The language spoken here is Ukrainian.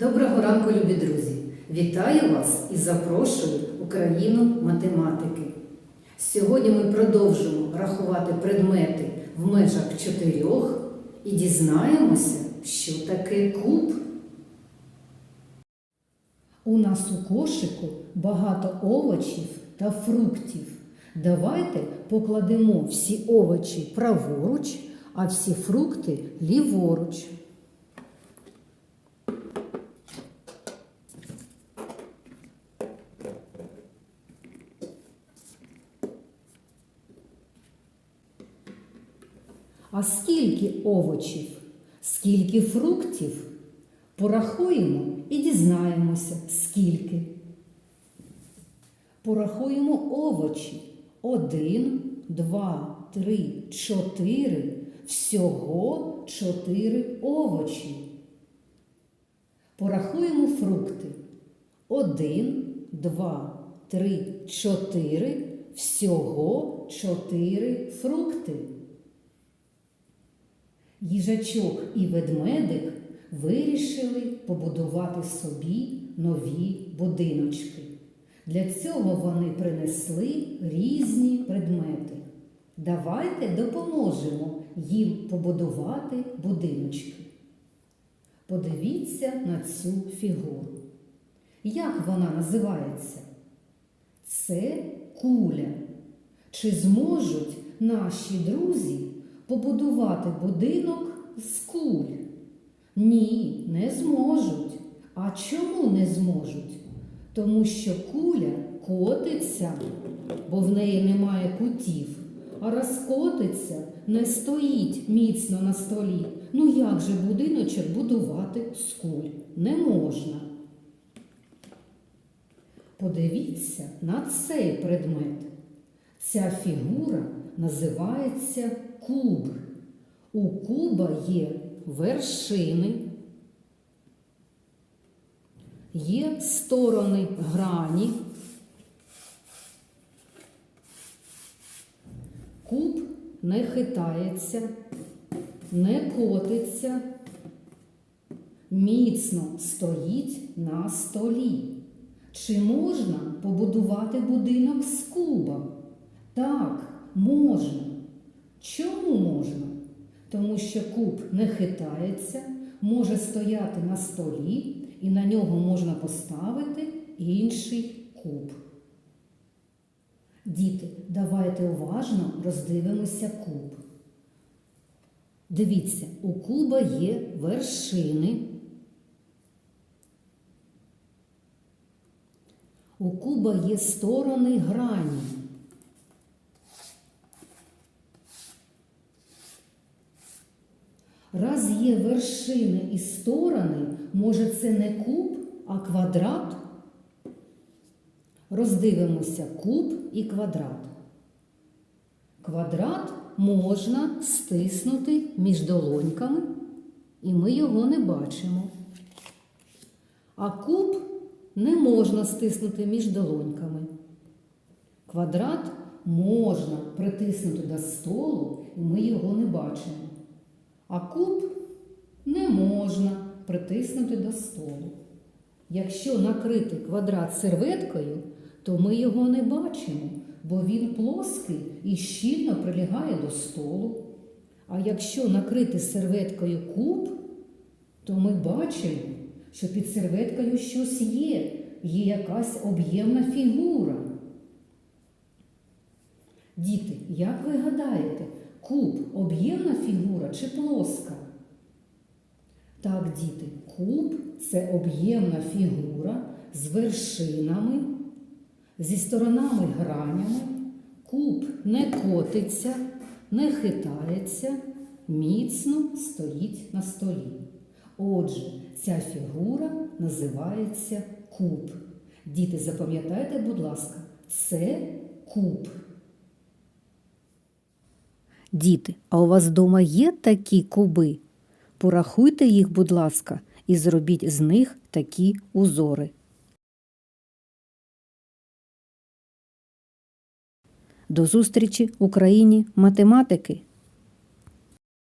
Доброго ранку, любі друзі! Вітаю вас і запрошую у країну математики. Сьогодні ми продовжимо рахувати предмети в межах чотирьох і дізнаємося, що таке куб. У нас у кошику багато овочів та фруктів. Давайте покладемо всі овочі праворуч, а всі фрукти ліворуч. А скільки овочів, скільки фруктів? Порахуємо і дізнаємося, скільки. Порахуємо овочі. Один, два, три, чотири. Всього чотири овочі. Порахуємо фрукти. Один, два, три, чотири. Всього чотири фрукти. Їжачок і ведмедик вирішили побудувати собі нові будиночки. Для цього вони принесли різні предмети. Давайте допоможемо їм побудувати будиночки. Подивіться на цю фігуру. Як вона називається? Це куля. Чи зможуть наші друзі побудувати будинок з куль? Ні, не зможуть. А чому не зможуть? Тому що куля котиться, бо в неї немає кутів, а розкотиться, не стоїть міцно на столі. Ну як же будиночок будувати з куль? Не можна. Подивіться на цей предмет. Ця фігура називається куб. У куба є вершини, є сторони грані. Куб не хитається, не котиться, міцно стоїть на столі. Чи можна побудувати будинок з куба? Так, можна. Чому можна? Тому що куб не хитається, може стояти на столі, і на нього можна поставити інший куб. Діти, давайте уважно роздивимося куб. Дивіться, у куба є вершини. У куба є сторони грані. Раз є вершини і сторони, може це не куб, а квадрат? Роздивимося куб і квадрат. Квадрат можна стиснути між долоньками, і ми його не бачимо. А куб не можна стиснути між долоньками. Квадрат можна притиснути до столу, і ми його не бачимо. А куб не можна притиснути до столу. Якщо накрити квадрат серветкою, то ми його не бачимо, бо він плоский і щільно прилягає до столу. А якщо накрити серветкою куб, то ми бачимо, що під серветкою щось є, є якась об'ємна фігура. Діти, як ви гадаєте, куб об'ємна фігура чи плоска? Так, діти, куб це об'ємна фігура з вершинами, зі сторонами гранями. Куб не котиться, не хитається, міцно стоїть на столі. Отже, ця фігура називається куб. Діти, запам'ятайте, будь ласка, це куб. Діти, а у вас вдома є такі куби? Порахуйте їх, будь ласка, і зробіть з них такі узори. До зустрічі Україні математики!